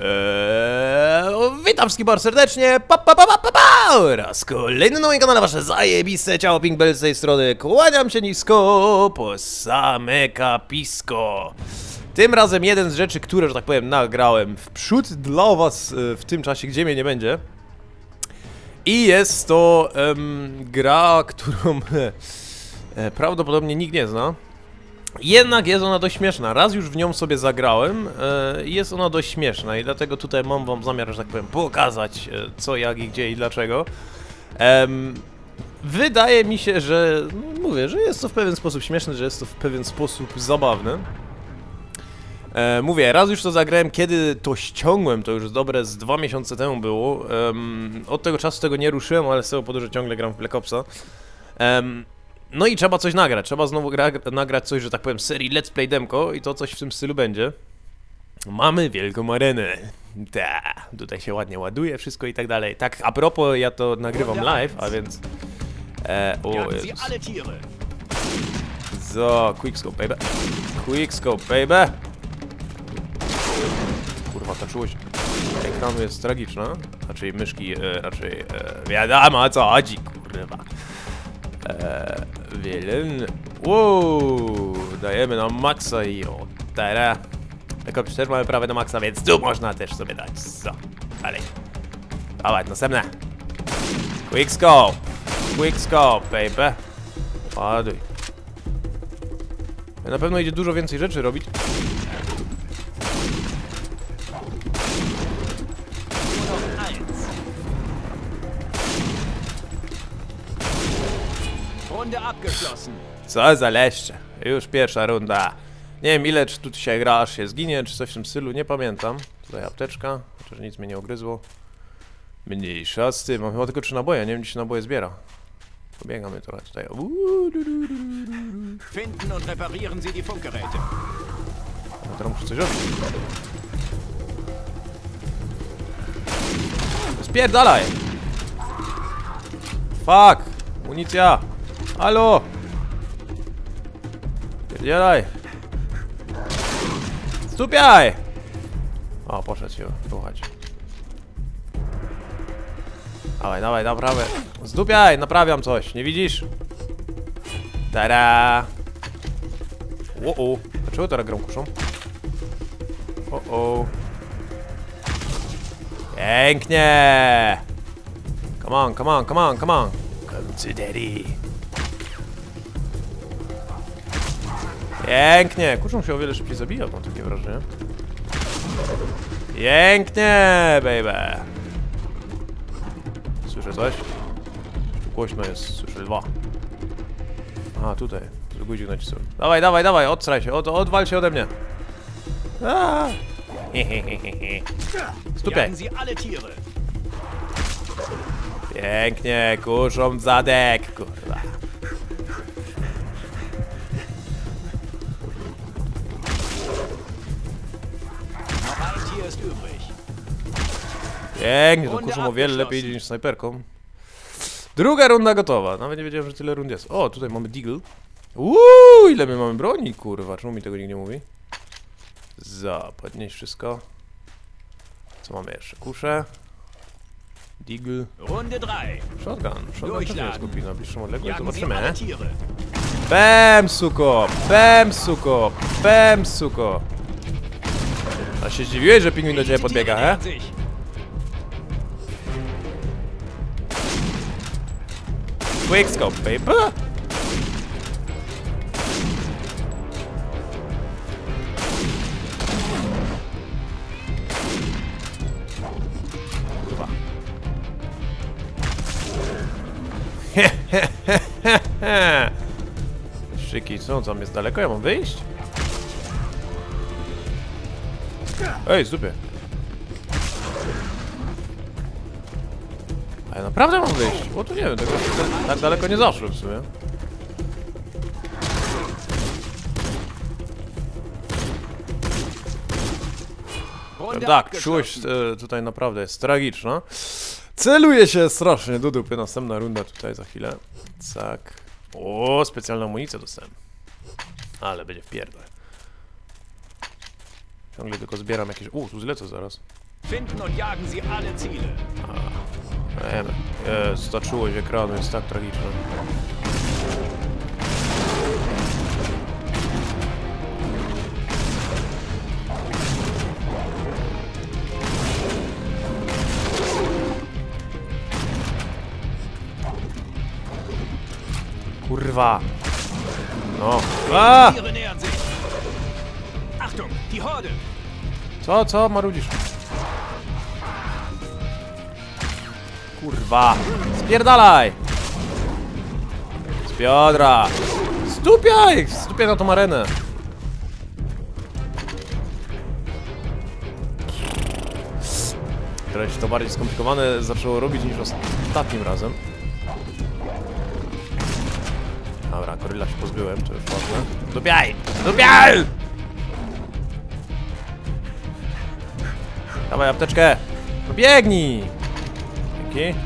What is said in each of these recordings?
Eee, witam wszystkich bardzo serdecznie, pa, pa, pa, pa, pa, pa, oraz kolejny na moim kanale wasze zajebiste ciało Pinkbell z tej strony, kłaniam się nisko, po same kapisko. Tym razem jeden z rzeczy, które, że tak powiem, nagrałem w przód dla was e, w tym czasie, gdzie mnie nie będzie. I jest to em, gra, którą e, prawdopodobnie nikt nie zna. Jednak jest ona dość śmieszna. Raz już w nią sobie zagrałem e, i jest ona dość śmieszna i dlatego tutaj mam wam zamiar, że tak powiem, pokazać e, co, jak i gdzie i dlaczego. Wydaje mi się, że no, mówię, że jest to w pewien sposób śmieszne, że jest to w pewien sposób zabawne. E, mówię, raz już to zagrałem, kiedy to ściągłem, to już dobre z dwa miesiące temu było. Od tego czasu tego nie ruszyłem, ale z tego powodu, ciągle gram w Black Opsa. No i trzeba coś nagrać, trzeba znowu gra, nagrać coś, że tak powiem, serii Let's Play Demko i to coś w tym stylu będzie. Mamy wielką arenę. Ta, tutaj się ładnie ładuje wszystko i tak dalej. Tak, a propos, ja to nagrywam live, a więc... E, o, Jezus. So, quickscope, baby. Quickscope, baby. Kurwa, ta czułość ekranu jest tragiczna. Raczej myszki, e, raczej e, wiadomo co chodzi, kurwa. E, Wielen. Wow, dajemy na maksa i o, tara. Jako też mamy prawo na maksa, więc tu można też sobie dać. So, dalej. Dawaj, następne. Quickscope. Quickscope, baby. Ładuj. Na pewno idzie dużo więcej rzeczy robić. Co za leszcze. Już pierwsza runda. Nie wiem ile, czy tu dzisiaj gra, aż się zginie, czy coś w tym stylu, nie pamiętam. Tutaj apteczka, chociaż nic mnie nie ugryzło. Mniejsza z tym, mam chyba tylko trzy naboje, nie wiem gdzie się naboje zbiera. Pobiegamy trochę tutaj. Finden und reparieren Sie die Funkgeräte. No teraz muszę coś robić. Spierdalaj! Fuck! Municja! Halo! Spierdzielaj! Stupiaj! O, poszedł się ruchać. Dawaj, dawaj, naprawę. Zdupiaj, naprawiam coś, nie widzisz? Tada! O, o. Dlaczego teraz grą kuszą? O, o. Pięknie! Come on, come on, come on, come on. Come to daddy. Pięknie! Kuszą się o wiele szybciej zabija, mam takie wrażenie. Pięknie, baby! Słyszę coś? Głośno jest, słyszę dwa. Aha, tutaj. Tu guzik nacisłem. Dawaj, dawaj, dawaj, odstraj się, od, odwal się ode mnie. Aaa. Stupiaj. Jagen Sie alle Tiere. Pięknie, kuszą w zadek, kurwa. Pięknie, to kuszą o wiele lepiej idzie niż snajperką. Druga runda gotowa. Nawet nie wiedziałem, że tyle rund jest. O, tutaj mamy Deagle. Uuu, ile my mamy broni, kurwa. Czemu mi tego nikt nie mówi? Za, wszystko. Co mamy jeszcze? Kusze. Deagle. Runde 3. Shotgun. Shotgun też jest głupi na bliższą odległość. Zobaczymy. Bam, suko! Bam, suko! Bam, suko! A się zdziwiłeś, że pingwin do ciebie podbiega, he? Nähern sich. Quickscope, baby! Szyki, co tam jest daleko? Ja mam wyjść? Ej, zdupie. Ja naprawdę mam wyjść? Bo tu nie wiem, tak, tak daleko nie zaszłem w sumie. Tak, czułość e, tutaj naprawdę jest tragiczna. Celuje się strasznie do dupy. Następna runda tutaj za chwilę. Tak. O, specjalną amunicję dostałem. Ale będzie w pierdol. Ciągle tylko zbieram jakieś... U, tu zlecę zaraz. Finden und jagen Sie alle Ziele. Jest, ta czułość ekranu jest tak tragiczna. Kurwa. No. A! Co, co marudzisz? Kurwa. Spierdalaj! Z biodra! Stupiaj! Stupiaj na tą arenę! Teraz się to bardziej skomplikowane zaczęło robić niż ostatnim razem. Dobra, goryla się pozbyłem, to już ważne. Stupiaj! Stupiaj! Dawaj apteczkę! No biegnij! Dzięki.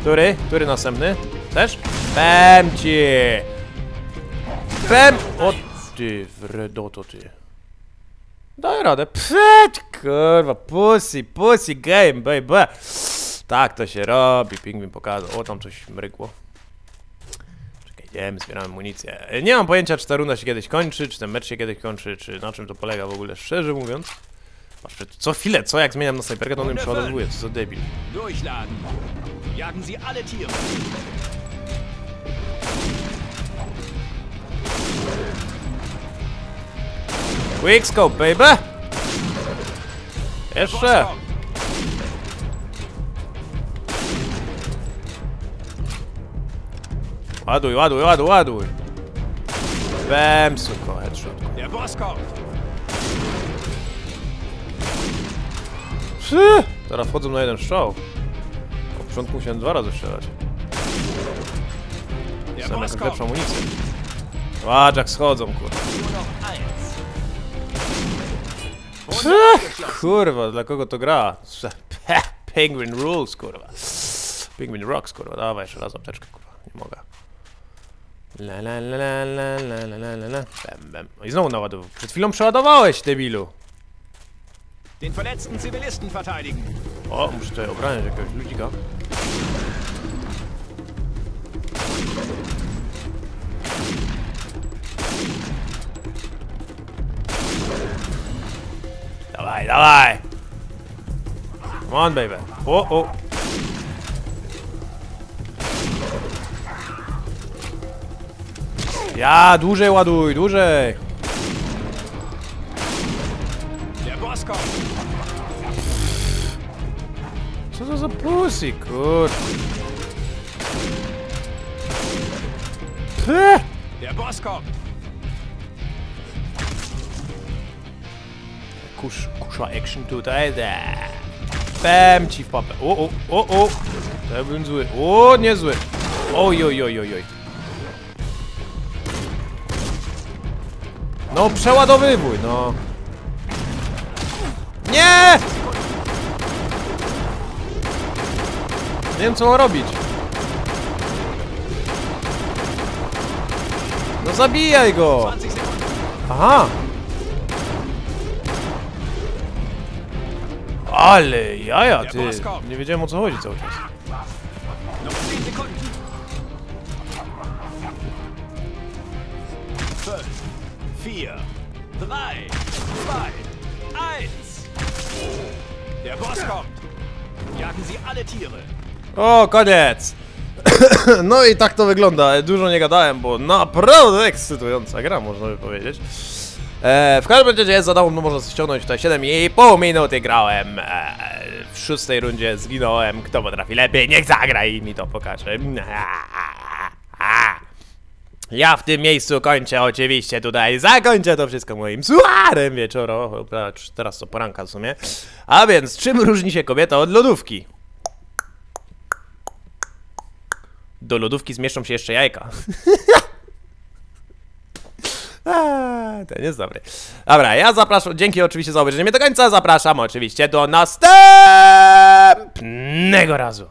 Który? Który następny? Też? Pem ci! Pem! O ty, wredoto ty. Daj radę. Pfet, kurwa, pussy, pussy game, baby. Tak to się robi, pingwin pokazał. O, tam coś mrygło. Czekaj, idziemy, zbieramy amunicję. Nie mam pojęcia, czy ta runda się kiedyś kończy, czy ten mecz się kiedyś kończy, czy na czym to polega w ogóle, szczerze mówiąc. Patrz, co chwilę, co jak zmieniam na snajperkę, to on mi przeładowuje, co za debil. Durchladen. Jagen Sie alle Tiere. Quickscope, baby! Jeszcze! Ładuj, ładuj, ładuj, ładuj! Bam, suko, headshot. Der Boss kommt. Przy! Teraz wchodzą na jeden strzał. Od początku musiałem dwa razy strzelać. Sam jakąś lepszą amunicję. Patrz jak schodzą, kurwa. Przy! Kurwa, dla kogo to gra? Pe- Penguin rules, kurwa. Penguin rocks, kurwa. Dawaj jeszcze raz apteczkę, kurwa. Nie mogę. La la la la la la la la la. Bam, bam. No i znowu naładował. Przed chwilą przeładowałeś, debilu. Den verletzten Zivilisten verteidigen. O, muszę tutaj obraniać jakiegoś ludzika. Dawaj, dawaj! Come on, baby. O, o! Ja, dłużej ładuj, dłużej! To za pussy. Pff! Der Boss kommt. Kusz, kusza action tutaj, da. Bam ci w papę. O, o, o, o. To był zły. O, niezły. Oj, oj, oj, oj, oj. No, przeładowywuj, no. Nie! Nie wiem, co mam robić. No zabijaj go! 20 Sekunden. Aha! Ale jaja, ty! Nie wiedziałem o co chodzi cały czas. Noch 10 Sekunden. 5, 4, 3, 2, 1. Der Boss kommt. Jagen Sie alle Tiere. O, koniec! No i tak to wygląda. Dużo nie gadałem, bo naprawdę ekscytująca gra, można by powiedzieć. E, w każdym razie za darmo można ściągnąć tutaj 7,5 minuty grałem. E, w szóstej rundzie zginąłem. Kto potrafi lepiej, niech zagra i mi to pokaże. Ja w tym miejscu kończę oczywiście tutaj, zakończę to wszystko moim suarem wieczoro, teraz to poranka w sumie. A więc, czym różni się kobieta od lodówki? Do lodówki zmieszczą się jeszcze jajka. Eee, Ten jest dobry. Dobra, ja zapraszam, dzięki oczywiście za obejrzenie do końca, zapraszam oczywiście do następnego razu.